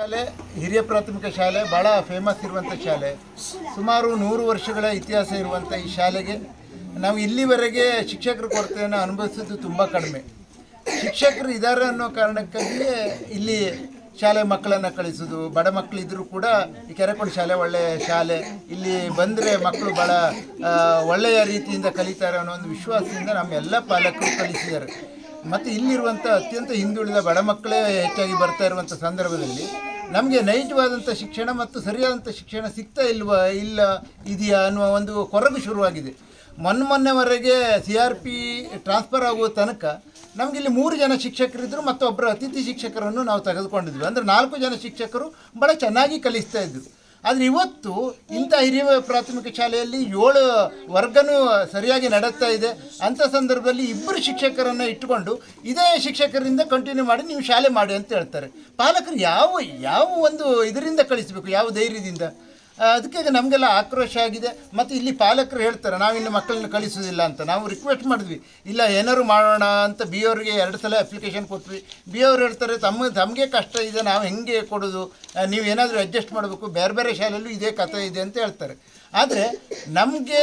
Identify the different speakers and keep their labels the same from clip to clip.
Speaker 1: ಶಾಲೆ, ಹಿರಿಯ ಪ್ರಾಥಮಿಕ ಶಾಲೆ ಭಾಳ ಫೇಮಸ್ ಇರುವಂಥ ಶಾಲೆ. ಸುಮಾರು ನೂರು ವರ್ಷಗಳ ಇತಿಹಾಸ ಇರುವಂಥ ಈ ಶಾಲೆಗೆ. ನಾವು ಇಲ್ಲಿವರೆಗೆ ಶಿಕ್ಷಕರ ಕೊರತೆಯನ್ನು ಅನುಭವಿಸಿದ್ದು ತುಂಬ ಕಡಿಮೆ. ಶಿಕ್ಷಕರು ಇದ್ದಾರೆ ಅನ್ನೋ ಕಾರಣಕ್ಕಾಗಿಯೇ ಇಲ್ಲಿ ಶಾಲೆ ಮಕ್ಕಳನ್ನು ಕಳಿಸೋದು. ಬಡ ಮಕ್ಕಳಿದ್ದರೂ ಕೂಡ ಈ ಕೆರೆಕೊಂಡು ಶಾಲೆ ಒಳ್ಳೆಯ ಶಾಲೆ. ಇಲ್ಲಿ ಬಂದರೆ ಮಕ್ಕಳು ಭಾಳ ಒಳ್ಳೆಯ ರೀತಿಯಿಂದ ಕಲಿತಾರೆ ಅನ್ನೋ ಒಂದು ವಿಶ್ವಾಸದಿಂದ ನಮ್ಮೆಲ್ಲ ಪಾಲಕರು ಕಲಿಸಿದ್ದಾರೆ. ಮತ್ತು ಇಲ್ಲಿರುವಂಥ ಅತ್ಯಂತ ಹಿಂದುಳಿದ ಬಡ ಮಕ್ಕಳೇ ಹೆಚ್ಚಾಗಿ ಬರ್ತಾ ಇರುವಂಥ ಸಂದರ್ಭದಲ್ಲಿ ನಮಗೆ ನೈಜವಾದಂಥ ಶಿಕ್ಷಣ ಮತ್ತು ಸರಿಯಾದಂಥ ಶಿಕ್ಷಣ ಸಿಗ್ತಾ ಇಲ್ವಾ, ಇಲ್ಲ ಇದೆಯಾ ಅನ್ನುವ ಒಂದು ಕೊರಗು ಶುರುವಾಗಿದೆ. ಮೊನ್ನೆ ಮೊನ್ನೆವರೆಗೆ ಸಿ ಆರ್ ಪಿ ಟ್ರಾನ್ಸ್ಫರ್ ಆಗುವ ತನಕ ನಮಗೆ ಇಲ್ಲಿ ಮೂರು ಜನ ಶಿಕ್ಷಕರಿದ್ದರು ಮತ್ತು ಒಬ್ಬರು ಅತಿಥಿ ಶಿಕ್ಷಕರನ್ನು ನಾವು ತೆಗೆದುಕೊಂಡಿದ್ವಿ. ಅಂದರೆ ನಾಲ್ಕು ಜನ ಶಿಕ್ಷಕರು ಭಾಳ ಚೆನ್ನಾಗಿ ಕಲಿಸ್ತಾ ಇದ್ದರು ಆದರೆ ಇವತ್ತು ಇಂಥ ಹಿರಿಯ ಪ್ರಾಥಮಿಕ ಶಾಲೆಯಲ್ಲಿ ಏಳು ವರ್ಗನೂ ಸರಿಯಾಗಿ ನಡೆಸ್ತಾ ಇದೆ. ಅಂಥ ಸಂದರ್ಭದಲ್ಲಿ ಇಬ್ಬರು ಶಿಕ್ಷಕರನ್ನು ಇಟ್ಟುಕೊಂಡು ಇದೇ ಶಿಕ್ಷಕರಿಂದ ಕಂಟಿನ್ಯೂ ಮಾಡಿ ನೀವು ಶಾಲೆ ಮಾಡಿ ಅಂತ ಹೇಳ್ತಾರೆ. ಪಾಲಕರು ಯಾವ ಯಾವ ಒಂದು ಇದರಿಂದ ಕಳಿಸಬೇಕು, ಯಾವ ಧೈರ್ಯದಿಂದ? ಅದಕ್ಕೆ ನಮಗೆಲ್ಲ ಆಕ್ರೋಶ ಆಗಿದೆ. ಮತ್ತು ಇಲ್ಲಿ ಪಾಲಕರು ಹೇಳ್ತಾರೆ ನಾವಿನ್ನು ಮಕ್ಕಳನ್ನ ಕಳಿಸೋದಿಲ್ಲ ಅಂತ. ನಾವು ರಿಕ್ವೆಸ್ಟ್ ಮಾಡಿದ್ವಿ. ಇಲ್ಲ, ಏನಾದ್ರು ಮಾಡೋಣ ಅಂತ ಬಿ ಅವ್ರಿಗೆ ಎರಡು ಸಲ ಅಪ್ಲಿಕೇಶನ್ ಕೊಟ್ವಿ. ಬಿ ಅವ್ರು ಹೇಳ್ತಾರೆ, ತಮ್ಮ, ತಮಗೆ ಕಷ್ಟ ಇದೆ, ನಾವು ಹೆಂಗೆ ಕೊಡೋದು? ನೀವು ಏನಾದರೂ ಅಡ್ಜಸ್ಟ್ ಮಾಡಬೇಕು. ಬೇರೆ ಬೇರೆ ಶಾಲೆಯಲ್ಲೂ ಇದೇ ಕಥೆ ಇದೆ ಅಂತ ಹೇಳ್ತಾರೆ. ಆದರೆ ನಮಗೆ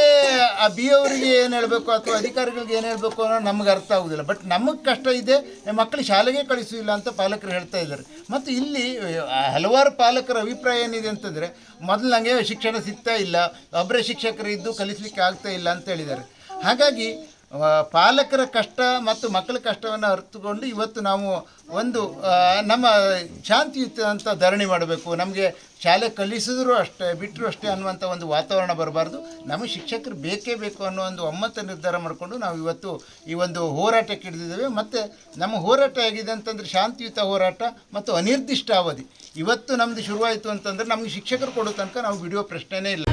Speaker 1: ಆ ಬಿ ಅವರಿಗೆ ಏನು ಹೇಳಬೇಕು ಅಥವಾ ಅಧಿಕಾರಿಗಳಿಗೆ ಏನು ಹೇಳಬೇಕು ಅನ್ನೋ ನಮ್ಗೆ ಅರ್ಥ ಆಗೋದಿಲ್ಲ. ಬಟ್ ನಮಗೆ ಕಷ್ಟ ಇದೆ ಮಕ್ಕಳು ಶಾಲೆಗೆ ಕಳಿಸೋದಿಲ್ಲ ಅಂತ ಪಾಲಕರು ಹೇಳ್ತಾ ಇದ್ದಾರೆ. ಮತ್ತು ಇಲ್ಲಿ ಹಲವಾರು ಪಾಲಕರ ಅಭಿಪ್ರಾಯ ಏನಿದೆ ಅಂತಂದರೆ, ಮೊದಲು ಶಿಕ್ಷಣ ಸಿಗ್ತಾ ಇಲ್ಲ ಒಬ್ಬರೇ ಶಿಕ್ಷಕರು ಇದ್ದು ಕಲಿಸಲಿಕ್ಕೆ ಆಗ್ತಾ ಇಲ್ಲ ಅಂತ ಹೇಳಿದ್ದಾರೆ. ಹಾಗಾಗಿ ಪಾಲಕರ ಕಷ್ಟ ಮತ್ತು ಮಕ್ಕಳ ಕಷ್ಟವನ್ನು ಅರ್ಥಕೊಂಡು ಇವತ್ತು ನಾವು ಒಂದು ನಮ್ಮ ಶಾಂತಿಯುತ ಅಂತ ಧರಣಿ ಮಾಡಬೇಕು. ನಮಗೆ ಶಾಲೆ ಕಲಿಸಿದ್ರು ಅಷ್ಟೇ ಬಿಟ್ಟರು ಅಷ್ಟೇ ಅನ್ನುವಂಥ ಒಂದು ವಾತಾವರಣ ಬರಬಾರ್ದು. ನಮಗೆ ಶಿಕ್ಷಕರು ಬೇಕೇ ಬೇಕು ಅನ್ನೋ ಒಂದು ಒಮ್ಮತ ನಿರ್ಧಾರ ಮಾಡಿಕೊಂಡು ನಾವು ಇವತ್ತು ಈ ಒಂದು ಹೋರಾಟಕ್ಕೆ ಹಿಡಿದಿದ್ದೇವೆ ಮತ್ತು ನಮ್ಮ ಹೋರಾಟ ಆಗಿದೆ ಅಂತಂದರೆ ಶಾಂತಿಯುತ ಹೋರಾಟ ಮತ್ತು ಅನಿರ್ದಿಷ್ಟ ಅವಧಿ ಇವತ್ತು ನಮ್ಮದು ಶುರುವಾಯಿತು ಅಂತಂದರೆ ನಮಗೆ ಶಿಕ್ಷಕರು ಕೊಡೋ ತನಕ ನಾವು ಬಿಡುವ ಪ್ರಶ್ನೆನೇ ಇಲ್ಲ.